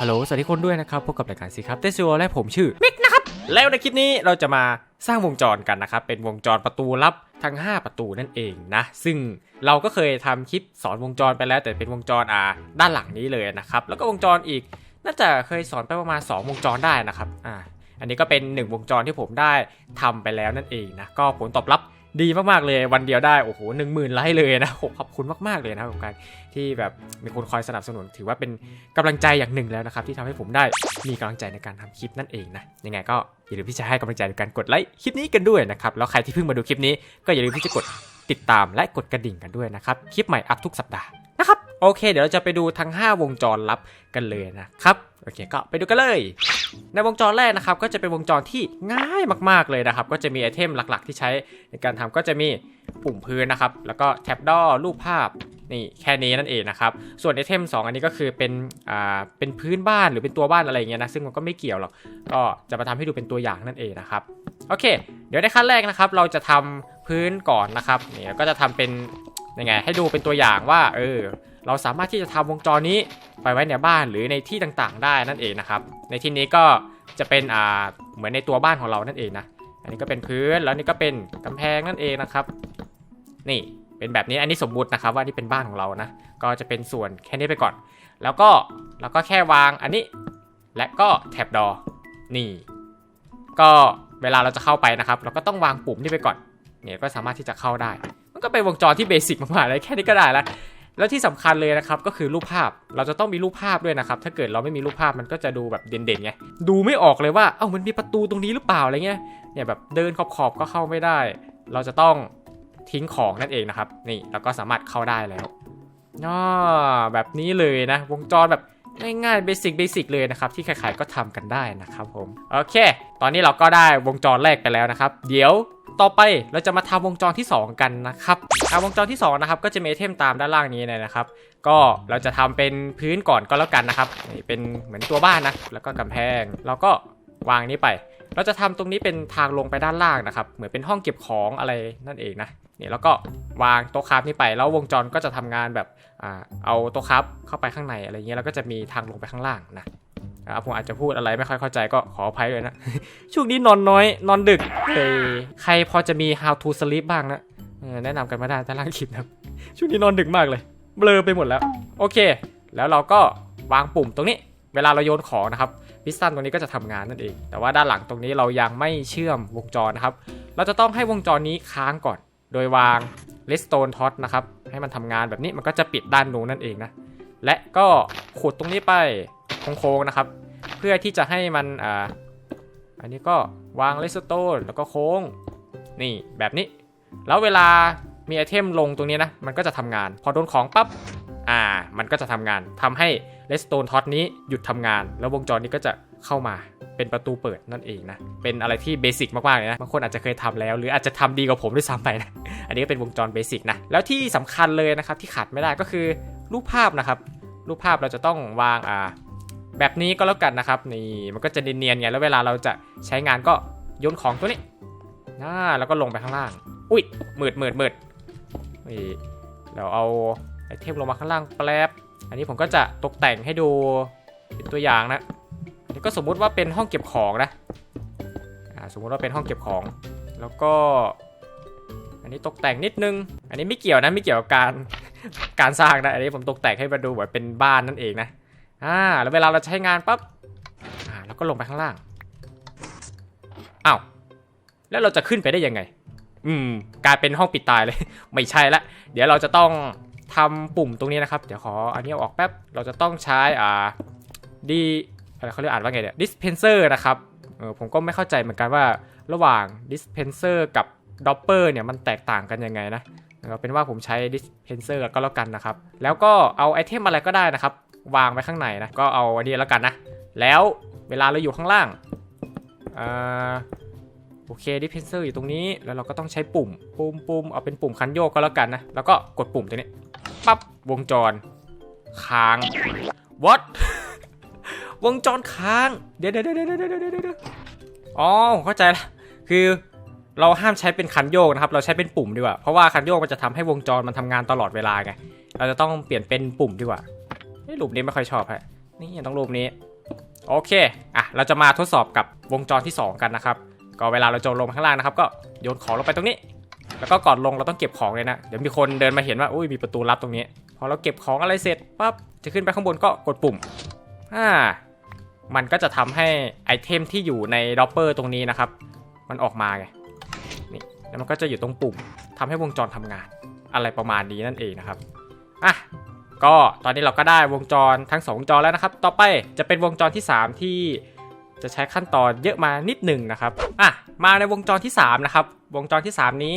ฮัลโหล สวัสดีคนด้วยนะครับ พบกับรายการสิครับเตซิโอและผมชื่อ มิกนะครับ แล้วในคลิปนี้เราจะมาสร้างวงจรกันนะครับ เป็นวงจรประตูลับทั้ง 5 ประตูนั่นเองนะ ซึ่งเราก็เคยทำคลิปสอนวงจรไปแล้ว แต่เป็นวงจรอ่าด้านหลังนี้เลยนะครับ แล้วก็วงจรอีก น่าจะเคยสอนไปประมาณ 2 วงจรได้นะครับ อ่า อันนี้ก็เป็น 1 วงจรที่ผมได้ทำไปแล้วนั่นเองนะ ก็ผลตอบรับ ดีมากๆเลยวันเดียวได้โอ้โหหนึ่งหมื่นไลค์เลยนะโหขอบคุณมากๆเลยนะครับกับการที่แบบมีคนคอยสนับสนุน ถือว่าเป็นกำลังใจอย่างหนึ่งแล้วนะครับที่ทำให้ผมได้มีกำลังใจในการทำคลิปนั่นเองนะยังไงก็อย่าลืมที่จะให้กำลังใจในการกดไลค์คลิปนี้กันด้วยนะครับแล้วใครที่เพิ่งมาดูคลิปนี้ก็อย่าลืมที่จะกดติดตามและกดกระดิ่งกันด้วยนะครับคลิปใหม่อัพทุกสัปดาห์นะครับโอเค เดี๋ยวเราจะไปดูทั้ง 5 วงจรลับกันเลยนะครับโอเคก็ไปดูกันเลย ในวงจรแรกนะครับก็จะเป็นวงจรที่ง่ายมากๆเลยนะครับ ก็จะมีไอเทมหลักๆ ที่ใช้ในการทำก็จะมีปุ่มพื้นนะครับ แล้วก็แท็บดอรูปภาพนี่แค่นี้นั่นเองนะครับ ส่วนไอเทม 2 อันนี้ก็คือเป็นอ่าเป็นพื้นบ้านหรือเป็นตัวบ้านอะไรเงี้ยนะซึ่งมันก็ไม่เกี่ยวหรอกก็จะมาทำให้ดูเป็นตัวอย่างนั่นเองนะครับโอเค เดี๋ยวในขั้นแรกนะครับ เราจะทำพื้นก่อนนะครับนี่แล้วก็จะทำเป็นยังไงให้ดูเป็นตัวอย่างว่าเออ เราสามารถที่จะทำวงจรนี้ไปไว้ในบ้านหรือในที่ต่างๆ ได้นั่นเองนะครับ ในที่นี้ก็จะเป็นอ่าเหมือนในตัวบ้านของเรานั่นเองนะ อันนี้ก็เป็นพื้นแล้วนี่ก็เป็นกำแพงนั่นเองนะครับ นี่เป็นแบบนี้อันนี้สมมุตินะครับว่านี่เป็นบ้านของเรานะ ก็จะเป็นส่วนแค่นี้ไปก่อน แล้วก็เราก็แค่วางอันนี้ และก็แท็บดอนี่ ก็เวลาเราจะเข้าไปนะครับ เราก็ต้องวางปุ่มนี่ไปก่อนเนี่ยก็สามารถที่จะเข้าได้ มันก็เป็นวงจรที่เบสิกมากๆเลยแค่นี้ก็ได้แล้ว แล้วที่สำคัญเลยนะครับก็คือรูปภาพเราจะต้องมีรูปภาพด้วยนะครับถ้าเกิดเราไม่มีรูปภาพมันก็จะดูแบบเด่นๆไงดูไม่ออกเลยว่าเอ้ามันมีประตูตรงนี้หรือเปล่าอะไรเงี้ยเนี่ยแบบเดินขอบๆก็เข้าไม่ได้ เราจะต้องทิ้งของนั่นเองนะครับนี่เราก็สามารถเข้าได้แล้วอ๋อแบบนี้เลยนะ วงจรแบบ ง่ายๆเบสิกเบสิกเลยนะครับ ที่ใครๆก็ทำกันได้นะครับผมโอเค ตอนนี้เราก็ได้วงจรแรกไปแล้วนะครับ เดี๋ยวต่อไปเราจะมาทำวงจรที่ 2 กันนะครับอ่าวงจรที่2นะครับก็จะมีเทมตามด้านล่างนี้เลยนะครับ ก็เราจะทำเป็นพื้นก่อนก็แล้วกันนะครับนี่เป็นเหมือนตัวบ้านนะแล้วก็กำแพงเราก็วางนี้ไป เราจะทำตรงนี้เป็นทางลงไปด้านล่างนะครับ เหมือนเป็นห้องเก็บของอะไรนั่นเองนะ เนี่ยแล้วก็วางโต๊ะคราฟนี้ไปแล้ววงจรก็จะทำงานแบบอ่าเอาโต๊ะคราฟเข้าไปข้างในอะไรเงี้ยแล้วก็จะมีทางลงไปข้างล่างนะผมอาจจะพูดอะไรไม่ค่อยเข้าใจก็ขออภัยเลยนะ ช่วงนี้นอนน้อย นอนดึกเฮ้ยใครพอจะมี how to sleep บ้างนะแนะนำกันมาได้ด้านล่างคลิปนะช่วงนี้นอนดึกมากเลย เบลอไปหมดแล้ว โอเค แล้วเราก็วางปุ่มตรงนี้ เวลาเราโยนของนะครับพิสตันตรงนี้ก็จะทำงานนั่นเอง แต่ว่าด้านหลังตรงนี้เรายังไม่เชื่อมวงจรนะครับ เราจะต้องให้วงจรนี้ค้างก่อน โดยวางเลสโตนท็อตนะครับ ให้มันทำงานแบบนี้มันก็จะปิดด้านนู้นนั่นเองนะ และก็ขุดตรงนี้ไปโค้งๆนะครับ เพื่อที่จะให้มันอ่าอันนี้ก็วางเลสโตนแล้วก็โค้ง นี่แบบนี้ แล้วเวลามีไอเทมลงตรงนี้นะ มันก็จะทำงาน พอโดนของปั๊บอ่า มันก็จะทำงานทำให้เลสโตนท็อตนี้หยุดทำงาน แล้ววงจรนี้ก็จะเข้ามา เป็นประตูเปิดนั่นเองนะ เป็นอะไรที่เบสิกมากๆเลยนะ บางคนอาจจะเคยทำแล้ว หรืออาจจะทำดีกว่าผมด้วยซ้ำไปนะ อันนี้ก็เป็นวงจรเบสิกนะ แล้วที่สำคัญเลยนะครับที่ขาดไม่ได้ก็คือรูปภาพนะครับ รูปภาพเราจะต้องวางอ่าแบบนี้ก็แล้วกันนะครับ นี่มันก็จะเนียนๆไงแล้วเวลาเราจะใช้งานก็โยนของตัวนี้อ่าแล้วก็ลงไปข้างล่าง อุ้ยมืดมืดมืดนี่เราเอาไอเทมลงมาข้างล่างแป๊บ อันนี้ผมก็จะตกแต่งให้ดูเป็นตัวอย่างนะ ก็สมมุติว่าเป็นห้องเก็บของนะสมมุติว่าเป็นห้องเก็บของ แล้วก็ อันนี้ตกแต่งนิดนึง อันนี้ไม่เกี่ยวนะไม่เกี่ยวกับการการสร้างนะอันนี้ผมตกแต่งให้มาดูเหมือนเป็นบ้านนั่นเองนะอ่าแล้วเวลาเราใช้งานปั๊บอ่าแล้วก็ลงไปข้างล่างอ้าวแล้วเราจะขึ้นไปได้ยังไง อืมกลายเป็นห้องปิดตายเลย ไม่ใช่ละ เดี๋ยวเราจะต้องทำปุ่มตรงนี้นะครับ เดี๋ยวขออันนี้อออกแป๊บ เราจะต้องใช้อ่าดี อะไรเขาเรียกอ่านว่าไงเนี่ย dispenser นะครับเออผมก็ไม่เข้าใจเหมือนกันว่าระหว่าง dispenser กับ dropper เนี่ยมันแตกต่างกันยังไงนะเอาเป็นว่าผมใช้ dispenser ก็แล้วกันนะครับ แล้วก็เอาไอเทมอะไรก็ได้นะครับ วางไว้ข้างในนะ ก็เอาอันนี้แล้วกันนะ แล้วเวลาเราอยู่ข้างล่างอ่าโอเคดิเพนเซอร์อยู่ตรงนี้ แล้วเราก็ต้องใช้ปุ่ม ปุ่มปุ่มเอาเป็นปุ่มคันโยกก็แล้วกันนะ แล้วก็กดปุ่มตัวนี้ ปั๊บ วงจร ค้าง what วงจรค้างเดี๋ยวเดี๋ยวเดี๋ยวเดี๋ยวเดี๋ยวเดี๋ยวอ๋อเข้าใจละคือเราห้ามใช้เป็นคันโยกนะครับ เราใช้เป็นปุ่มดีกว่า เพราะว่าคันโยกมันจะทำให้วงจรมันทำงานตลอดเวลาไง เราจะต้องเปลี่ยนเป็นปุ่มดีกว่าเฮ้รูปนี้ไม่ค่อยชอบฮะ นี่ต้องรูปนี้ โอเค อะ เราจะมาทดสอบกับวงจรที่ 2 กันนะครับ ก็เวลาเราจะลงข้างล่างนะครับ ก็โยนของลงไปตรงนี้ แล้วก็ก่อนลงเราต้องเก็บของเลยนะ เดี๋ยวมีคนเดินมาเห็นว่า อุ้ย มีประตูลับตรงนี้ พอเราเก็บของอะไรเสร็จปั๊บ จะขึ้นไปข้างบนก็กดปุ่ม อ่า มันก็จะทำให้ไอเทมที่อยู่ในด็อปเปอร์ตรงนี้นะครับ มันออกมาไงนี่แล้วมันก็จะอยู่ตรงปุ่มทำให้วงจรทำงาน อะไรประมาณนี้นั่นเองนะครับอะก็ตอนนี้เราก็ได้วงจรทั้งสองวงจรแล้วนะครับ ต่อไปจะเป็นวงจรที่ 3 ที่จะใช้ขั้นตอนเยอะมานิดหนึ่งนะครับอะมาในวงจรที่3นะครับวงจรที่ 3 นี้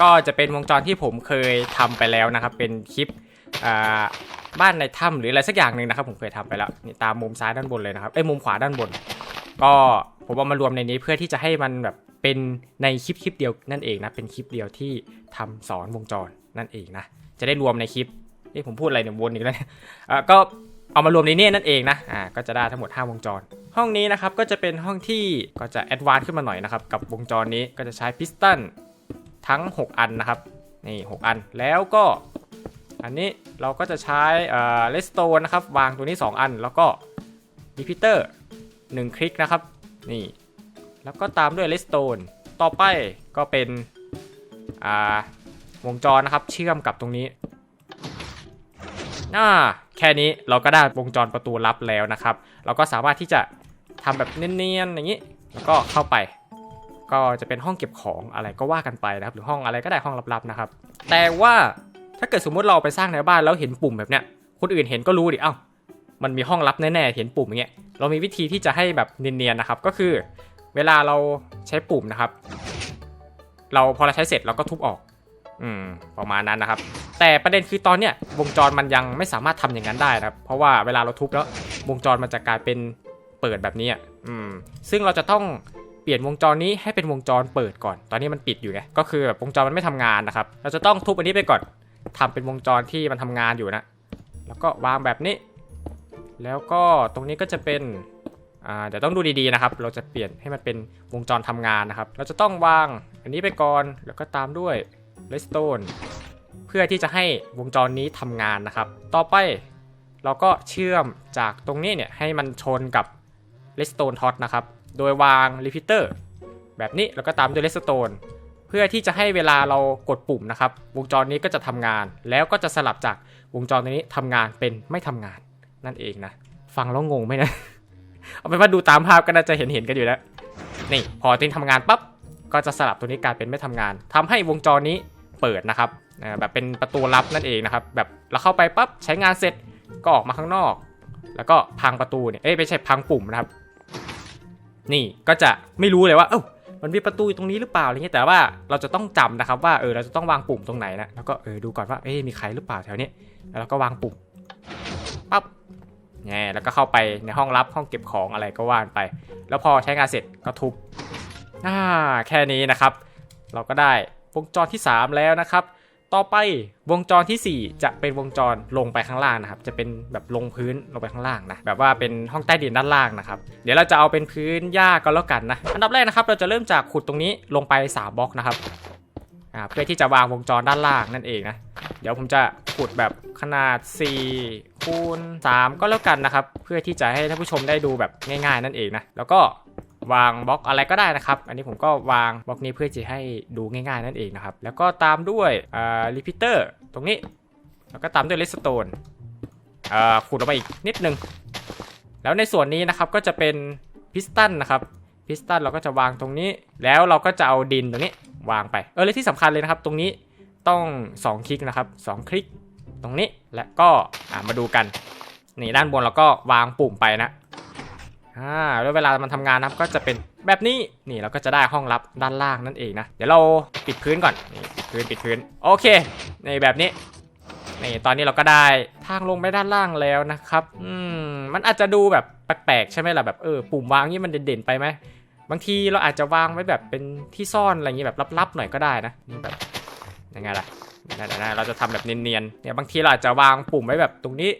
ก็จะเป็นวงจรที่ผมเคยทำไปแล้วนะครับ เป็นคลิปอ่า บ้านในถ้ำหรืออะไรสักอย่างหนึ่งนะครับ ผมเคยทำไปแล้วนี่ตามมุมซ้ายด้านบนเลยนะครับเอ้มุมขวาด้านบน ก็ผมเอามารวมในนี้เพื่อที่จะให้มันแบบเป็นในคลิปคลิปเดียวนั่นเองนะเป็นคลิปเดียวที่ทำสอนวงจรนั่นเองนะจะได้รวมในคลิปนี่ผมพูดอะไรเนี่ยวนอีกแล้วอะก็เอามารวมในนี้นั่นเองนะอ่าก็จะได้ทั้งหมด 5 วงจร ห้องนี้นะครับก็จะเป็นห้องที่ก็จะแอดวานซ์ขึ้นมาหน่อยนะครับกับวงจรนี้ก็จะใช้พิสตันทั้ง 6 อันนะครับนี่6อันแล้วก็ อันนี้เราก็จะใช้เลสโตนนะครับ วางตัวนี้ 2 อัน แล้วก็รีพิเตอร์1คลิกนะครับ นี่ แล้วก็ตามด้วยเลสโตนต่อไปก็เป็นวงจรนะครับ เชื่อมกับตรงนี้อ่าแค่นี้เราก็ได้วงจรประตูลับแล้วนะครับ เราก็สามารถที่จะทำแบบเนียนๆอย่างนี้ แล้วก็เข้าไป ก็จะเป็นห้องเก็บของอะไรก็ว่ากันไปนะครับ หรือห้องอะไรก็ได้ห้องลับๆนะครับ แต่ว่า ถ้าเกิดสมมติเราไปสร้างในบ้านแล้วเห็นปุ่มแบบเนี้ย คนอื่นเห็นก็รู้ดิ เอ้า มันมีห้องลับแน่ๆ เห็นปุ่มอย่างเงี้ย เรามีวิธีที่จะให้แบบเนียนๆนะครับ ก็คือเวลาเราใช้ปุ่มนะครับ เราพอเราใช้เสร็จเราก็ทุบออก อืม ประมาณนั้นนะครับ แต่ประเด็นคือตอนเนี้ยวงจรมันยังไม่สามารถทำอย่างนั้นได้นะครับ เพราะว่าเวลาเราทุบแล้ววงจรมันจะกลายเป็นเปิดแบบนี้อะอืม ซึ่งเราจะต้องเปลี่ยนวงจรนี้ให้เป็นวงจรเปิดก่อน ตอนนี้มันปิดอยู่ไง ก็คือแบบวงจรมันไม่ทำงานนะครับ เราจะต้องทุบอันนี้ไปก่อน ทำเป็นวงจรที่มันทำงานอยู่นะ แล้วก็วางแบบนี้ แล้วก็ตรงนี้ก็จะเป็นอ่าเดี๋ยวต้องดูดีๆนะครับ เราจะเปลี่ยนให้มันเป็นวงจรทำงานนะครับ เราจะต้องวางอันนี้ไปก่อน แล้วก็ตามด้วย redstone เพื่อที่จะให้วงจรนี้ทำงานนะครับ ต่อไปเราก็เชื่อมจากตรงนี้เนี่ยให้มันชนกับ redstone tot นะครับ โดยวาง repeater แบบนี้แล้วก็ตามด้วย redstone เพื่อที่จะให้เวลาเรากดปุ่มนะครับ วงจรนี้ก็จะทำงาน แล้วก็จะสลับจากวงจรตัวนี้ทำงานเป็นไม่ทำงานนั่นเองนะ ฟังแล้วงงไหมนะ เอาเป็นว่าดูตามภาพก็น่าจะเห็นเห็นกันอยู่แล้ว นี่พอตินทำงานปั๊บก็จะสลับตัวนี้กลายเป็นไม่ทำงานทำให้วงจรนี้เปิดนะครับอ่าแบบเป็นประตูลับนั่นเองนะครับ แบบเราเข้าไปปั๊บใช้งานเสร็จก็ออกมาข้างนอก แล้วก็พังประตูเนี่ยเอ้ยไม่ใช่พังปุ่มนะครับ นี่ก็จะไม่รู้เลยว่า เอ้า มันมีประตูอยู่ตรงนี้หรือเปล่าอะไรเงี้ยแต่ว่าเราจะต้องจำนะครับว่าเออเราจะต้องวางปุ่มตรงไหนนะแล้วก็เออดูก่อนว่าเอ้มีใครหรือเปล่าแถวนี้แล้วเราก็วางปุ่มปั๊บแง่แล้วก็เข้าไปในห้องลับห้องเก็บของอะไรก็ว่านไป แล้วพอใช้งานเสร็จก็ทุบอ่าแค่นี้นะครับ เราก็ได้วงจรที่ 3 แล้วนะครับ ต่อไปวงจรทีสี่ 4 จะเป็นวงจรลงไปข้างล่างนะครับ จะเป็นแบบลงพื้นลงไปข้างล่างนะ แบบว่าเป็นห้องใต้ดินด้านล่างนะครับ เดี๋ยวเราจะเอาเป็นพื้นหญ้าก็แล้วกันนะ อันดับแรกนะครับ เราจะเริ่มจากขุดตรงนี้ลงไป3บล็อกนะครับ อ่า เพื่อที่จะวางวงจรด้านล่างนั่นเองนะ เดี๋ยวผมจะขุดแบบขนาด 4คูณ3ก็แล้วกันนะครับ เพื่อที่จะให้ท่านผู้ชมได้ดูแบบง่าย ๆ นั่นเองนะ แล้วก็ วางบล็อกอะไรก็ได้นะครับ อันนี้ผมก็วางบล็อกนี้เพื่อจะให้ดูง่ายๆนั่นเองนะครับ แล้วก็ตามด้วยอ่ารีพิเตอร์ตรงนี้ แล้วก็ตามด้วยเลสโตนอ่าขุดลงไปอีกนิดนึง แล้วในส่วนนี้นะครับก็จะเป็นพิสตันนะครับ พิสตันเราก็จะวางตรงนี้ แล้วเราก็จะเอาดินตรงนี้วางไป เออเลยที่สำคัญเลยนะครับ ตรงนี้ต้อง 2 คลิกนะครับ 2 คลิกตรงนี้และก็อ่ามาดูกันนี่ด้านบนเราก็วางปุ่มไปนะ อ่าแล้วเวลามันทำงานนะครับก็จะเป็นแบบนี้นี่เราก็จะได้ห้องลับด้านล่างนั่นเองนะเดี๋ยวเราปิดพื้นก่อนนี่ปิดพื้นปิดพื้นโอเคในแบบนี้นี่ตอนนี้เราก็ได้ทางลงไปด้านล่างแล้วนะครับอืมมันอาจจะดูแบบแปลกๆใช่ไหมล่ะแบบเออปุ่มวางนี่มันเด่นๆไปไหมบางทีเราอาจจะวางไว้แบบเป็นที่ซ่อนอะไรอย่างงี้แบบลับๆหน่อยก็ได้นะนี่แบบยังไงล่ะนะนะเราจะทำแบบเนียนๆเนี่ยบางทีเราอาจจะวางปุ่มไว้แบบตรงนี้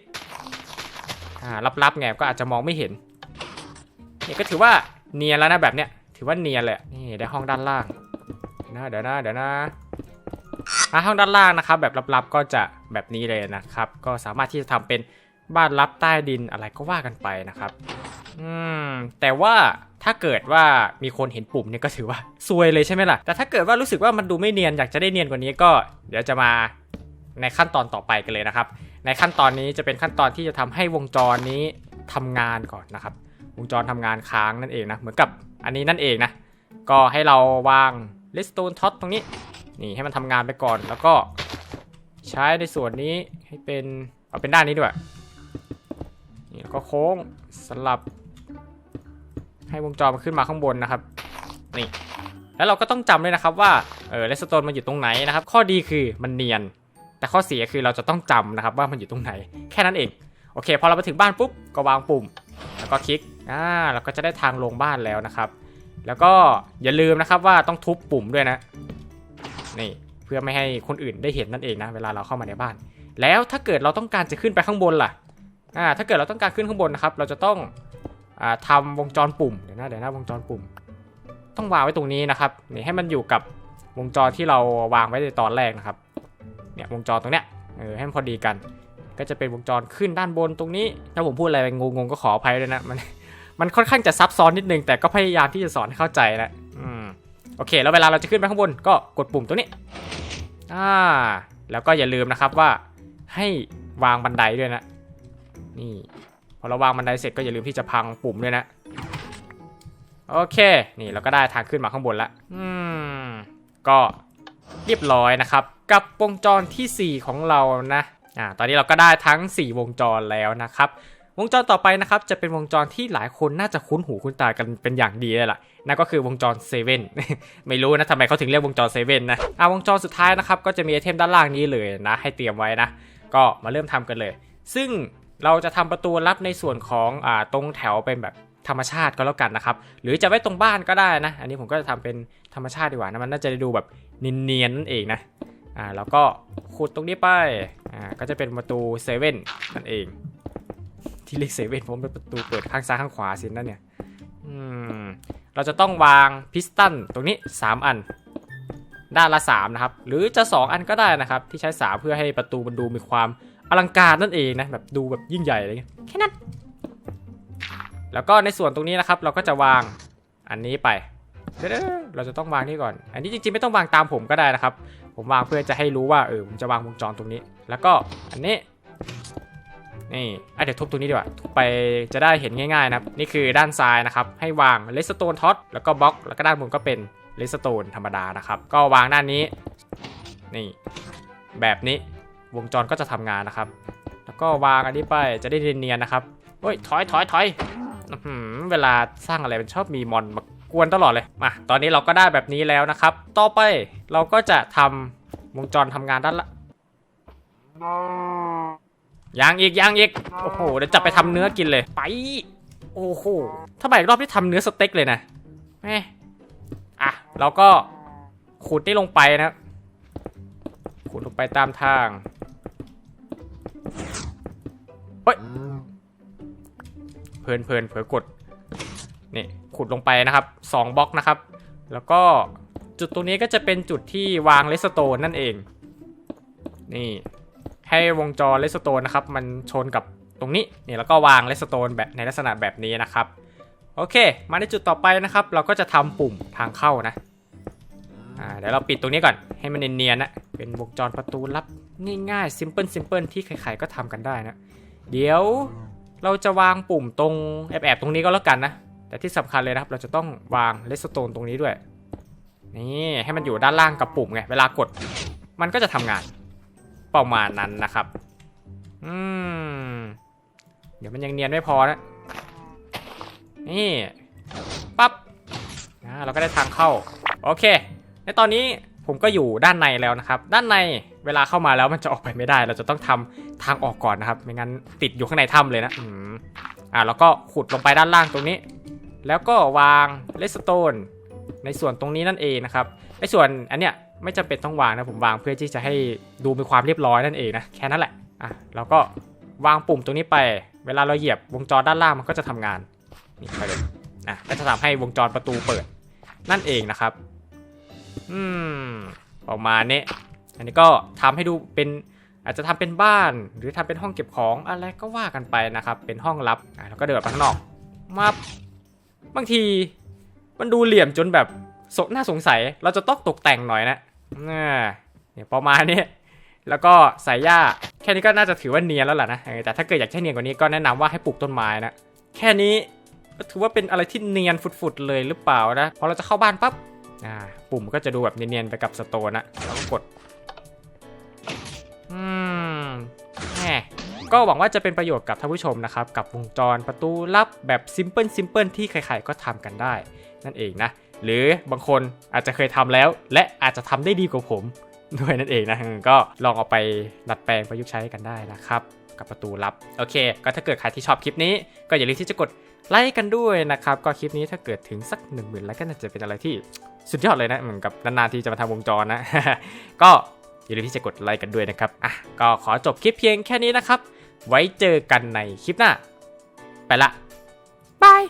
อ่าลับๆไงก็อาจจะมองไม่เห็น นี่ก็ถือว่าเนียนแล้วนะแบบเนี้ย ถือว่าเนียนเลยนี่ได้ห้องด้านล่างนะเดี๋ยวนะเดี๋ยวนะอะห้องด้านล่างนะครับ แบบลับๆก็จะแบบนี้เลยนะครับ ก็สามารถที่จะทำเป็นบ้านลับใต้ดินอะไรก็ว่ากันไปนะครับอืมแต่ว่าถ้าเกิดว่ามีคนเห็นปุ่มเนี่ยก็ถือว่าซวยเลยใช่ไหมล่ะ แต่ถ้าเกิดว่ารู้สึกว่ามันดูไม่เนียนอยากจะได้เนียนกว่านี้ก็ เดี๋ยวจะมาในขั้นตอนต่อไปกันเลยนะครับ ในขั้นตอนนี้จะเป็นขั้นตอนที่จะทำให้วงจรนี้ทำงานก่อนนะครับ วงจรทำงานค้างนั่นเองนะ เหมือนกับอันนี้นั่นเองนะ ก็ให้เราวาง redstone tot ตรงนี้ นี่ให้มันทำงานไปก่อน แล้วก็ใช้ในส่วนนี้ให้เป็นเอาเป็นด้านนี้ด้วย นี่แล้วก็โค้งสลับ ให้วงจรมันขึ้นมาข้างบนนะครับ นี่ แล้วเราก็ต้องจำด้วยนะครับว่าเออ redstone มันอยู่ตรงไหนนะครับ ข้อดีคือมันเนียน แต่ข้อเสียคือเราจะต้องจำนะครับว่ามันอยู่ตรงไหน แค่นั้นเอง โอเค พอเราไปถึงบ้านปุ๊บก็วางปุ่ม แล้วก็คลิกอ่าเราก็จะได้ทางลงบ้านแล้วนะครับ แล้วก็อย่าลืมนะครับว่าต้องทุบปุ่มด้วยนะนี่เพื่อไม่ให้คนอื่นได้เห็นนั่นเองนะเวลาเราเข้ามาในบ้าน แล้วถ้าเกิดเราต้องการจะขึ้นไปข้างบนล่ะอ่าถ้าเกิดเราต้องการขึ้นข้างบนนะครับ เราจะต้องอ่าทำวงจรปุ่มเดี๋ยวนะเดี๋ยวนะวงจรปุ่ม ต้องวางไว้ตรงนี้นะครับนี่ให้มันอยู่กับวงจรที่เราวางไว้ในตอนแรกนะครับเนี่ยวงจรตรงเนี้ยเออให้มันพอดีกัน ก็จะเป็นวงจรขึ้นด้านบนตรงนี้ ถ้าผมพูดอะไรไปงงๆก็ขออภัยด้วยนะ มัน มันค่อนข้างจะซับซ้อนนิดนึง แต่ก็พยายามที่จะสอนให้เข้าใจนะอืม โอเค แล้วเวลาเราจะขึ้นไปข้างบนก็กดปุ่มตรงนี้ อ่า แล้วก็อย่าลืมนะครับว่า ให้วางบันไดด้วยนะ นี่ พอเราวางบันไดเสร็จก็อย่าลืมที่จะพังปุ่มด้วยนะ โอเค นี่เราก็ได้ทางขึ้นมาข้างบนละ อืม ก็เรียบร้อยนะครับ กับวงจรทีสี่4 ของเรานะ อ่าตอนนี้เราก็ได้ทั้ง 4 วงจรแล้วนะครับ วงจรต่อไปนะครับจะเป็นวงจรที่หลายคนน่าจะคุ้นหูคุ้นตากันเป็นอย่างดีเลยล่ะนั่นก็คือวงจรเซเว่นไม่รู้นะทำไมเขาถึงเรียกวงจรเซเว่นนะอ่าวงจรสุดท้ายนะครับก็จะมีไอเทมด้านล่างนี้เลยนะให้เตรียมไว้นะ ก็มาเริ่มทำกันเลย ซึ่งเราจะทำประตูลับในส่วนของอ่าตรงแถวเป็นแบบธรรมชาติก็แล้วกันนะครับ หรือจะไว้ตรงบ้านก็ได้นะ อันนี้ผมก็จะทำเป็นธรรมชาติดีกว่านะมันน่าจะได้ดูแบบเนียนๆนั่นเองนะ อ่าแล้วก็ขุดตรงนี้ไปอ่าก็จะเป็นประตูเซเว่นนั่นเอง ที่เรียกเซเว่นเพราะมันเป็นประตูเปิดข้างซ้ายข้างขวาสินั่นเนี่ยอืมเราจะต้องวางพิสตันตรงนี้ 3 อัน ด้านละ 3 นะครับ หรือจะ 2 อันก็ได้นะครับ ที่ใช้ 3 เพื่อให้ประตูมันดูมีความอลังการนั่นเองนะแบบดูแบบยิ่งใหญ่อะไรเงี้ยแค่นั้น แล้วก็ในส่วนตรงนี้นะครับ เราก็จะวางอันนี้ไปเดี๋ยวๆเราจะต้องวางนี่ก่อน อันนี้จริงๆไม่ต้องวางตามผมก็ได้นะครับ ผมวางเพื่อจะให้รู้ว่าเออผมจะวางวงจรตรงนี้ แล้วก็อันนี้นี่อะเดี๋ยวทุบตรงนี้ดีกว่าทุบไปจะได้เห็นง่ายๆนะครับนี่คือด้านซ้ายนะครับให้วางเลสโตนท็อตแล้วก็บล็อกแล้วก็ด้านบนก็เป็นเลสโตนธรรมดานะครับ ก็วางด้านนี้นี่แบบนี้วงจรก็จะทำงานนะครับ แล้วก็วางอันนี้ไปจะได้เนียนๆนะครับเฮ้ยถอยถอยถอยเวลาสร้างอะไรมันชอบมีมอนมา กวนตลอดเลยมาตอนนี้เราก็ได้แบบนี้แล้วนะครับ ต่อไปเราก็จะทำวงจรทำงานด้านละยังอีกยังอีกโอ้โหเดี๋ยวจะไปทำเนื้อกินเลย ไป โอ้โหถ้าไปอีกรอบที่ทำเนื้อสเต็กเลยนะแม่อะเราก็ขุดนี่ลงไปนะขุดลงไปตามทางเฮ้ยเพลินเพลินเผลอกด นี่ขุดลงไปนะครับสองบล็อกนะครับ แล้วก็จุดตรงนี้ก็จะเป็นจุดที่วางเลสโตนนั่นเอง นี่ให้วงจรเลสโตนนะครับ มันชนกับตรงนี้นี่แล้วก็วางเลสโตนแบบในลักษณะแบบนี้นะครับ โอเค มาในจุดต่อไปนะครับ เราก็จะทำปุ่มทางเข้านะอ่าเดี๋ยวเราปิดตรงนี้ก่อนให้มันเนียนๆนะเป็นวงจรประตูลับง่ายๆซิมเพิลซิมเพิลที่ใครๆก็ทำกันได้นะ เดี๋ยวเราจะวางปุ่มตรงแอบๆตรงนี้ก็แล้วกันนะ แต่ที่สำคัญเลยนะครับ เราจะต้องวางเลสโตนตรงนี้ด้วย นี่ให้มันอยู่ด้านล่างกับปุ่มไง เวลากด มันก็จะทำงานประมาณนั้นนะครับ อืม เดี๋ยวมันยังเนียนไม่พอนะ นี่ ปั๊บเราก็ได้ทางเข้า โอเค ในตอนนี้ผมก็อยู่ด้านในแล้วนะครับ ด้านในเวลาเข้ามาแล้วมันจะออกไปไม่ได้ เราจะต้องทำทางออกก่อนนะครับ ไม่งั้นติดอยู่ข้างในถ้ำเลยนะ อืม อ่าแล้วก็ขุดลงไปด้านล่างตรงนี้ แล้วก็วางเลสโตนในส่วนตรงนี้นั่นเองนะครับในส่วนอันเนี้ยไม่จำเป็นต้องวางนะผมวางเพื่อที่จะให้ดูมีความเรียบร้อยนั่นเองนะแค่นั้นแหละอะเราก็วางปุ่มตรงนี้ไป เวลาเราเหยียบวงจรด้านล่างมันก็จะทำงานนี่ไปเลยอะก็จะทำให้วงจรประตูเปิด นั่นเองนะครับอืมประมาณนี้อันนี้ก็ทำให้ดูเป็นอาจจะทำเป็นบ้านหรือทำเป็นห้องเก็บของอะไรก็ว่ากันไปนะครับเป็นห้องลับอะแล้วก็เดินออกไปข้างนอกมา บางทีมันดูเหลี่ยมจนแบบสน่าสงสัย เราจะต้องตกแต่งหน่อยนะเนี่ยประมาณนี้แล้วก็ใส่หญ้าแค่นี้ก็น่าจะถือว่าเนียนแล้วล่ะนะแต่ถ้าเกิดอยากให้เนียนกว่านี้ก็แนะนำว่าให้ปลูกต้นไม้นะแค่นี้ก็ถือว่าเป็นอะไรที่เนียนฟุดๆเลยหรือเปล่านะพอเราจะเข้าบ้านปั๊บอ่าปุ่มก็จะดูแบบเนียนๆไปกับสโตนนะกด ก็หวังว่าจะเป็นประโยชน์กับท่านผู้ชมนะครับ กับวงจรประตูลับแบบซิมเพิลซิมเพิลที่ใครๆก็ทำกันได้ นั่นเองนะ หรือบางคนอาจจะเคยทำแล้ว และอาจจะทำได้ดีกว่าผมด้วยนั่นเองนะก็ลองเอาไปดัดแปลงประยุกต์ใช้กันได้นะครับกับประตูลับโอเค ก็ถ้าเกิดใครที่ชอบคลิปนี้ ก็อย่าลืมที่จะกดไลค์กันด้วยนะครับ ก็คลิปนี้ถ้าเกิดถึงสัก 1 0,000ไลค์ก็น่าจะเป็นอะไรที่สุดยอดเลยนะเหมือนกับนานๆที่จะมาทำวงจรนะ ก็อย่าลืมที่จะกดไลค์กันด้วยนะครับอะก็ขอจบคลิปเพียงแค่นี้นะครับ ไว้เจอกันในคลิปหน้า ไปละบาย